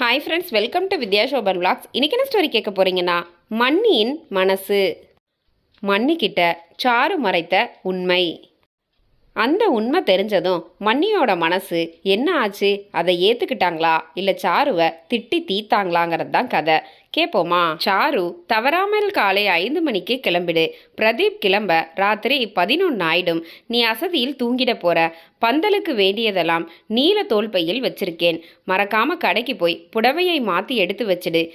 Hi friends welcome to Vidya Sobhan vlogs. இன்றைக்கி என்ன story கேட்க போகிறீங்கன்னா மண்ணியின் மனசு. மண்ணிக்கிட்ட சாரு மறைத்த உண்மை. அந்த உண்மை தெரிஞ்சதும் மண்ணியோட மனசு என்ன ஆச்சு? அதை ஏத்துக்கிட்டாங்களா? இல்லை சாருவை திட்டி தீத்தாங்களாங்கிறது தான் கதை. கேட்போமா சாரு தவறாமல் காலை ஐந்து மணிக்கு கிளம்பிடு. பிரதீப் கிளம்ப ராத்திரி பதினொன்று ஆயிடும் நீ அசதியில் தூங்கிட போற. பந்தலுக்கு வேண்டியதெல்லாம் நீல தோல்பையில் வச்சிருக்கேன். மறக்காம கடைக்கு போய் புடவையை மாத்தி எடுத்து வச்சிடு.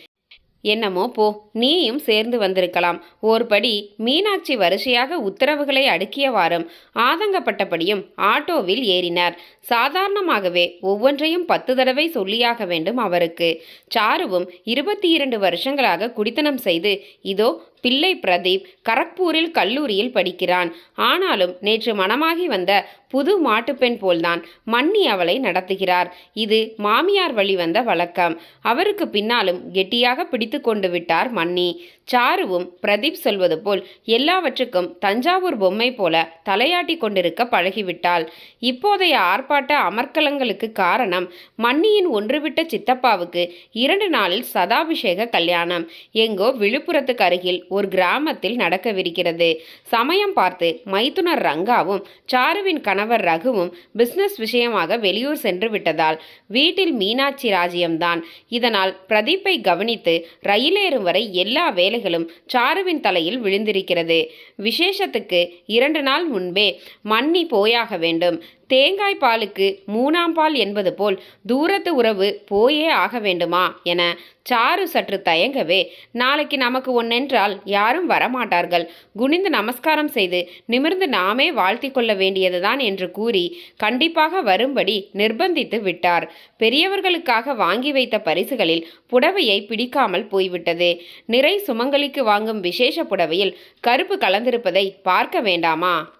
என்னமோ போ நீயும் சேர்ந்து வந்திருக்கலாம். ஓர்படி மீனாட்சி வரிசையாக உத்தரவுகளை அடுக்கியவாறும் ஆதங்கப்பட்டபடியும் ஆட்டோவில் ஏறினார். சாதாரணமாகவே ஒவ்வொன்றையும் பத்து தடவை சொல்லியாக வேண்டும் அவருக்கு. சாருவும் இருபத்தி இரண்டு வருஷங்களாக குடித்தனம் செய்து இதோ பிள்ளை பிரதீப் கரக்பூரில் கல்லூரியில் படிக்கிறான். ஆனாலும் நேற்று மணமாகி வந்த புது மாட்டுப்பெண் போல்தான் மன்னி அவளை நடத்துகிறார். இது மாமியார் வழி வந்த வழக்கம். அவருக்கு பின்னாலும் கெட்டியாக பிடித்து கொண்டு விட்டார் மன்னி. சாருவும் பிரதீப் சொல்வது போல் எல்லாவற்றுக்கும் தஞ்சாவூர் பொம்மை போல தலையாட்டி கொண்டிருக்க பழகிவிட்டாள். இப்போதைய ஆர்ப்பாட்ட அமர்க்கலங்களுக்கு காரணம் மன்னியின் ஒன்றுவிட்ட சித்தப்பாவுக்கு இரண்டு நாளில் சதாபிஷேக கல்யாணம். எங்கோ விழுப்புரத்துக்கு அருகில் ஒரு கிராமத்தில் நடக்கவிருக்கிறது. சமயம் பார்த்து மைத்துனர் ரங்காவும் சாருவின் கணவர் ரகுவும் பிஸ்னஸ் விஷயமாக வெளியூர் சென்று விட்டதால் வீட்டில் மீனாட்சி ராஜ்யம்தான். இதனால் பிரதீப்பை கவனித்து ரயிலேறும் வரை எல்லா வேலைகளும் சாருவின் தலையில் விழுந்திருக்கிறது. விசேஷத்துக்கு இரண்டு நாள் முன்பே மன்னி போயாக வேண்டும். தேங்காய் பாலுக்கு மூணாம் பால் என்பது போல் தூரத்து உறவு போயே ஆக வேண்டுமா என சாரு சற்று தயங்கவே நாளைக்கு நமக்கு ஒன்னென்றால் யாரும் வரமாட்டார்கள். குனிந்து நமஸ்காரம் செய்து நிமிர்ந்து நாமே வாழ்த்தி கொள்ள வேண்டியதுதான் என்று கூறி கண்டிப்பாக வரும்படி நிர்பந்தித்து விட்டார். பெரியவர்களுக்காக வாங்கி வைத்த பரிசுகளில் புடவையை பிடிக்காமல் போய்விட்டது. நிறை சுமங்கலிக்கு வாங்கும் விசேஷ புடவையில் கருப்பு கலந்திருப்பதை பார்க்க வேண்டாமா?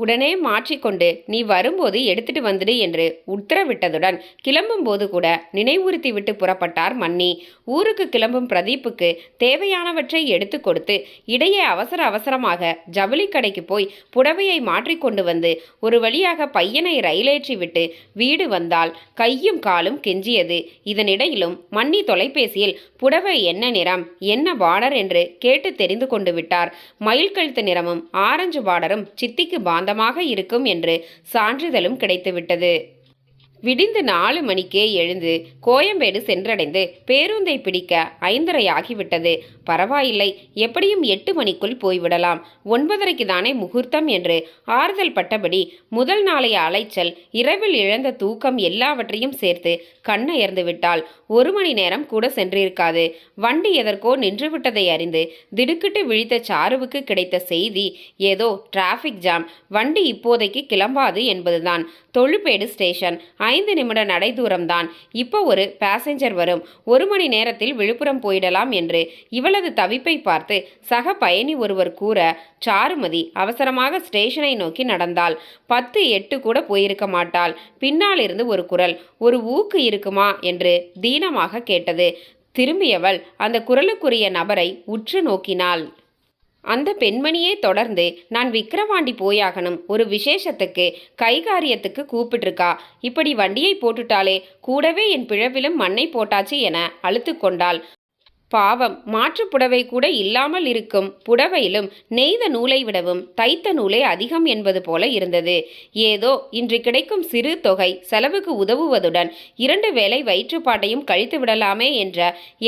உடனே மாற்றிக்கொண்டு நீ வரும்போது எடுத்துட்டு வந்துடு என்று உத்தரவிட்டதுடன் கிளம்பும்போது கூட நினைவுறுத்தி விட்டு புறப்பட்டார் மன்னி. ஊருக்கு கிளம்பும் பிரதீப்புக்கு தேவையானவற்றை எடுத்து கொடுத்து இடையே அவசர அவசரமாக ஜவுளி கடைக்கு போய் புடவையை மாற்றிக்கொண்டு வந்து ஒரு வழியாக பையனை ரயிலேற்றி விட்டு வீடு வந்தால் கையும் காலும் கெஞ்சியது. இதனிடையிலும் மன்னி தொலைபேசியில் புடவை என்ன நிறம் என்ன பார்டர்? என்று கேட்டு தெரிந்து கொண்டு விட்டார். மயில் கழுத்து நிறமும் ஆரஞ்சு பார்டரும் சித்திக்கு சாந்தமாக இருக்கும் என்று சான்றிதழும் கிடைத்துவிட்டது. விடிந்து நாலு மணிக்கே எழுந்து கோயம்பேடு சென்றடைந்து பேருந்தை பிடிக்க ஐந்தரை ஆகிவிட்டது பரவாயில்லை எப்படியும் எட்டு மணிக்குள் போய்விடலாம். ஒன்பதரைக்கு தானே முகூர்த்தம் என்று ஆறுதல் பட்டபடி முதல் நாளைய அலைச்சல் இரவில் இழந்த தூக்கம் எல்லாவற்றையும் சேர்த்து கண்ணயர்ந்து விட்டால் ஒரு மணி நேரம் கூட சென்றிருக்காது. வண்டி எதற்கோ நின்றுவிட்டதை அறிந்து திடுக்கிட்டு விழித்த சாருவுக்கு கிடைத்த செய்தி ஏதோ டிராஃபிக் ஜாம். வண்டி இப்போதைக்கு கிளம்பாது என்பதுதான். தொழுப்பேடு ஸ்டேஷன் ஐந்து நிமிட நடை தூரம்தான். இப்போ ஒரு பேசஞ்சர் வரும். ஒரு மணி நேரத்தில் விழுப்புரம் போயிடலாம் என்று இவளது தவிப்பை பார்த்து சக பயணி ஒருவர் கூற சாருமதி அவசரமாக ஸ்டேஷனை நோக்கி நடந்தாள் பத்து எட்டு கூட போயிருக்க மாட்டாள். பின்னாலிருந்து ஒரு குரல் ஒரு ஊக்கு இருக்குமா? என்று தீனமாக கேட்டது. திரும்பியவள் அந்த குரலுக்குரிய நபரை உற்று நோக்கினாள். அந்த பெண்மணியே தொடர்ந்து நான் விக்கிரவாண்டி போயாகணும். ஒரு விசேஷத்துக்கு கைகாரியத்துக்கு கூப்பிட்டுருக்கா. இப்படி வண்டியை போட்டுட்டாலே கூடவே என் பிழவிலும் மண்ணை போட்டாச்சு என அழுத்து கொண்டாள். பாவம் மாற்று புடவை கூட இல்லாமல் இருக்கும். புடவையிலும் நெய்த நூலை விடவும் தைத்த நூலே அதிகம் என்பது போல இருந்தது. ஏதோ இன்று கிடைக்கும் சிறு தொகை செலவுக்கு உதவுவதுடன் இரண்டு வேளை வயிற்றுப்பாட்டையும் கழித்து விடலாமே என்ற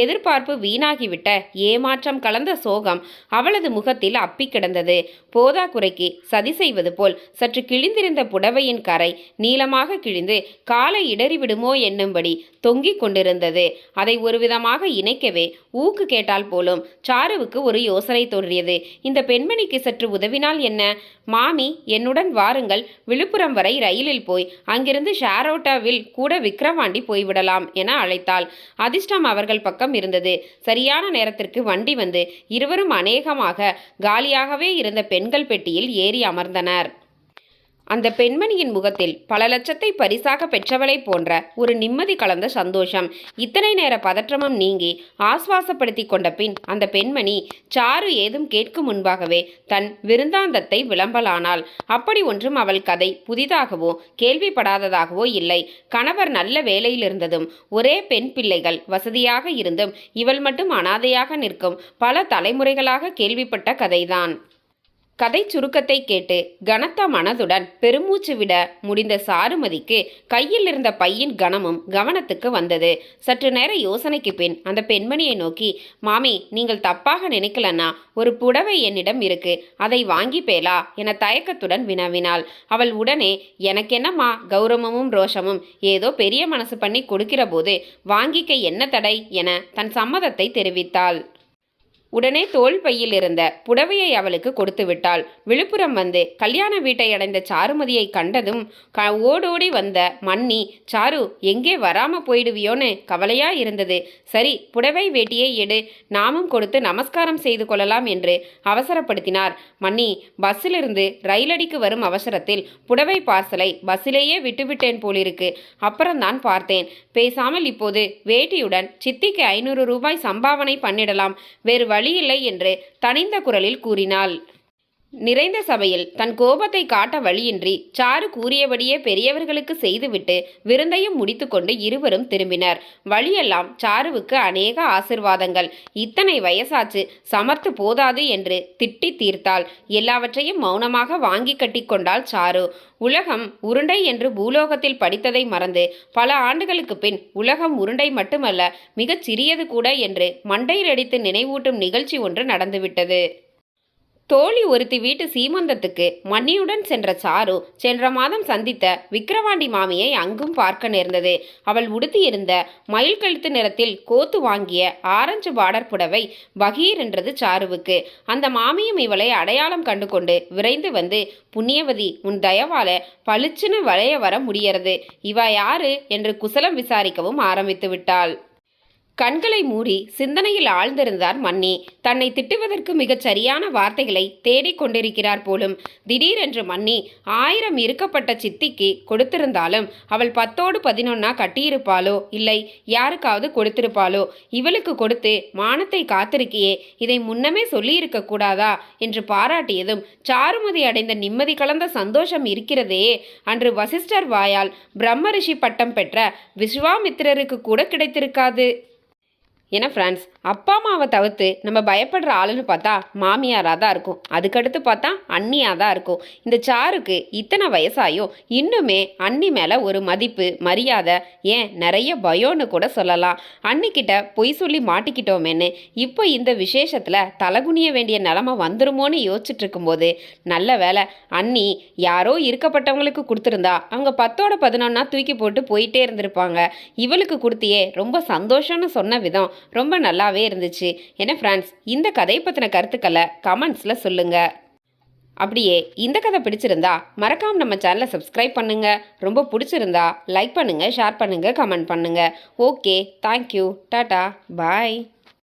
எதிர்பார்ப்பு வீணாகிவிட்ட ஏமாற்றம் கலந்த சோகம் அவளது முகத்தில் அப்பி கிடந்தது. போதாக்குறைக்கு சதி செய்வது போல் சற்று கிழிந்திருந்த புடவையின் கரை நீளமாக கிழிந்து காலை இடறிவிடுமோ என்னும்படி தொங்கிக் கொண்டிருந்தது. அதை ஒரு விதமாக இணைக்கவே ஊக்கு கேட்டால் போலும். சாருவுக்கு ஒரு யோசனை தோன்றியது. இந்த பெண்மணிக்கு சற்று உதவினால் என்ன? மாமி என்னுடன் வாருங்கள். விழுப்புரம் வரை ரயிலில் போய் அங்கிருந்து ஷாரோட்டாவில் கூட விக்ரவாண்டி போய்விடலாம் என அழைத்தாள். அதிர்ஷ்டம் அவர்கள் பக்கம் இருந்தது. சரியான நேரத்திற்கு வண்டி வந்து இருவரும் அநேகமாக காலியாகவே இருந்த பெண்கள் பெட்டியில் ஏறி அமர்ந்தனர். அந்த பெண்மணியின் முகத்தில் பல லட்சத்தை பரிசாக பெற்றவளைப் போன்ற ஒரு நிம்மதி கலந்த சந்தோஷம். இத்தனை நேர பதற்றமும் நீங்கி ஆஸ்வாசப்படுத்தி கொண்ட பின் அந்த பெண்மணி சாரு ஏதும் கேட்கும் முன்பாகவே தன் விருந்தாந்தத்தை விளம்பலானாள். அப்படி ஒன்றும் அவள் கதை புதிதாகவோ கேள்விப்படாததாகவோ இல்லை. கணவர் நல்ல வேலையில் இருந்ததும் ஒரே பெண் பிள்ளைகள் வசதியாக இருந்தும் இவள் மட்டும் அனாதையாக நிற்கும் பல தலைமுறைகளாக கேள்விப்பட்ட கதைதான். கதை சுருக்கத்தை கேட்டு கனத்த மனதுடன் பெருமூச்சு விட முடிந்த சாருமதிக்கு கையில் இருந்த பையின் கனமும் கவனத்துக்கு வந்தது. சற்று நேர யோசனைக்கு பின் அந்த பெண்மணியை நோக்கி மாமி நீங்கள் தப்பாக நினைக்கலன்னா ஒரு புடவை என்னிடம் இருக்கு. அதை வாங்கி பேலா என தயக்கத்துடன் வினவினாள். அவள் உடனே எனக்கென்னம்மா? கௌரவமும் ரோஷமும். ஏதோ பெரிய மனசு பண்ணி கொடுக்கிற போது வாங்கிக்க என்ன தடை? என தன் சம்மதத்தை தெரிவித்தாள். உடனே தோள் பையில் இருந்த புடவையை அவளுக்கு கொடுத்து விட்டாள் விழுப்புரம் வந்து கல்யாண வீட்டை அடைந்த சாருமதியை கண்டதும் க ஓடோடி வந்த மன்னி சாரு எங்கே வராம போயிடுவியோன்னு கவலையா இருந்தது. சரி புடவை வேட்டியை எடு. நாமும் கொடுத்து நமஸ்காரம் செய்து கொள்ளலாம் என்று அவசரப்படுத்தினார். மன்னி பஸ்ஸிலிருந்து ரயிலடிக்கு வரும் அவசரத்தில் புடவை பார்சலை பஸ்ஸிலேயே விட்டுவிட்டேன் போலிருக்கு. அப்புறம்தான் பார்த்தேன். பேசாமல் இப்போது வேட்டியுடன் சித்திக்கு ஐநூறு ரூபாய் சம்பாவனை பண்ணிடலாம். வேறு வழியில்லை என்று தனிந்த குரலில் கூறினாள். நிறைந்த சபையில் தன் கோபத்தை காட்ட வழியின்றி சாரு கூறியபடியே பெரியவர்களுக்கு செய்துவிட்டு விருந்தையும் முடித்துக்கொண்டு இருவரும் திரும்பினர். வழியெல்லாம் சாருவுக்கு அநேக ஆசிர்வாதங்கள். இத்தனை வயசாச்சு சமர்த்து போதாது என்று திட்டி தீர்த்தாள். எல்லாவற்றையும் மௌனமாக வாங்கி கட்டிக்கொண்டாள் சாரு. உலகம் உருண்டை என்று பூலோகத்தில் படித்ததை மறந்து பல ஆண்டுகளுக்கு பின் உலகம் உருண்டை மட்டுமல்ல மிகச் சிறியது கூட என்று மண்டையில் அடித்து நினைவூட்டும் நிகழ்ச்சி ஒன்று நடந்துவிட்டது. தோழி ஒருத்தி வீட்டு சீமந்தத்துக்கு மன்னியுடன் சென்ற சாரு சென்ற மாதம் சந்தித்த விக்கிரவாண்டி மாமியை அங்கும் பார்க்க நேர்ந்தது. அவள் உடுத்தியிருந்த மயில் கழுத்து நிறத்தில் கோத்து வாங்கிய ஆரஞ்சு பார்டர் புடவை பகீர் என்றது சாருவுக்கு. அந்த மாமியும் இவளை அடையாளம் கண்டு கொண்டு விரைந்து வந்து புண்ணியவதி உன் தயவால பளிச்சுன்னு வளைய வர முடியறது. இவ யாரு? என்று குசலம் விசாரிக்கவும் ஆரம்பித்து விட்டாள். கண்களை மூடி சிந்தனையில் ஆழ்ந்திருந்தார் மன்னி. தன்னை திட்டுவதற்கு மிகச் சரியான வார்த்தைகளை தேடிக்கொண்டிருக்கிறார் போலும் திடீரென்று மன்னி ஆயிரம் இருக்கப்பட்ட சித்திக்கு கொடுத்திருந்தாலும் அவள் பத்தோடு பதினொன்னா கட்டியிருப்பாளோ? இல்லை யாருக்காவது கொடுத்திருப்பாளோ? இவளுக்கு கொடுத்து மானத்தை காத்திருக்கியே இதை முன்னமே சொல்லியிருக்க கூடாதா? என்று பாராட்டியதும் சாருமதி அடைந்த நிம்மதி கலந்த சந்தோஷம் இருக்கிறதே? அன்று வசிஷ்டர் வாயால் பிரம்ம ரிஷி பட்டம் பெற்ற விஸ்வாமித்திரருக்கு கூட கிடைத்திருக்காது. ஏன்னா ஃப்ரெண்ட்ஸ் அப்பா அம்மாவை தவிர்த்து நம்ம பயப்படுற ஆளுன்னு பார்த்தா மாமியாராக தான் இருக்கும். அதுக்கடுத்து பார்த்தா அண்ணியாக தான் இருக்கும். இந்த சாருக்கு இத்தனை வயசாயும் இன்னுமே அண்ணி மேலே ஒரு மதிப்பு மரியாதை ஏன் நிறைய பயம்னு கூட சொல்லலாம். அன்னிக்கிட்ட பொய் சொல்லி மாட்டிக்கிட்டோமேன்னு இப்போ இந்த விசேஷத்தில் தலகுனிய வேண்டிய நிலமை வந்துருமோன்னு யோசிச்சுட்டு இருக்கும்போது நல்ல வேலை அண்ணி யாரோ இருக்கப்பட்டவங்களுக்கு கொடுத்துருந்தா அவங்க பத்தோட பதினொன்னா தூக்கி போட்டு போயிட்டே இருந்திருப்பாங்க. இவளுக்கு கொடுத்தியே ரொம்ப சந்தோஷம்னு சொன்ன விதம் ரொம்ப நல்லாவே இருந்துச்சு. என்ன ஃப்ரெண்ட்ஸ் இந்த கதை பற்றின கருத்துக்களை கமெண்ட்ஸில் சொல்லுங்கள் அப்படியே இந்த கதை பிடிச்சிருந்தா மறக்காம நம்ம சேனலை சப்ஸ்கிரைப் பண்ணுங்க. ரொம்ப பிடிச்சிருந்தா லைக் பண்ணுங்க ஷேர் பண்ணுங்க கமெண்ட் பண்ணுங்க. ஓகே தேங்க்யூ டாடா பாய்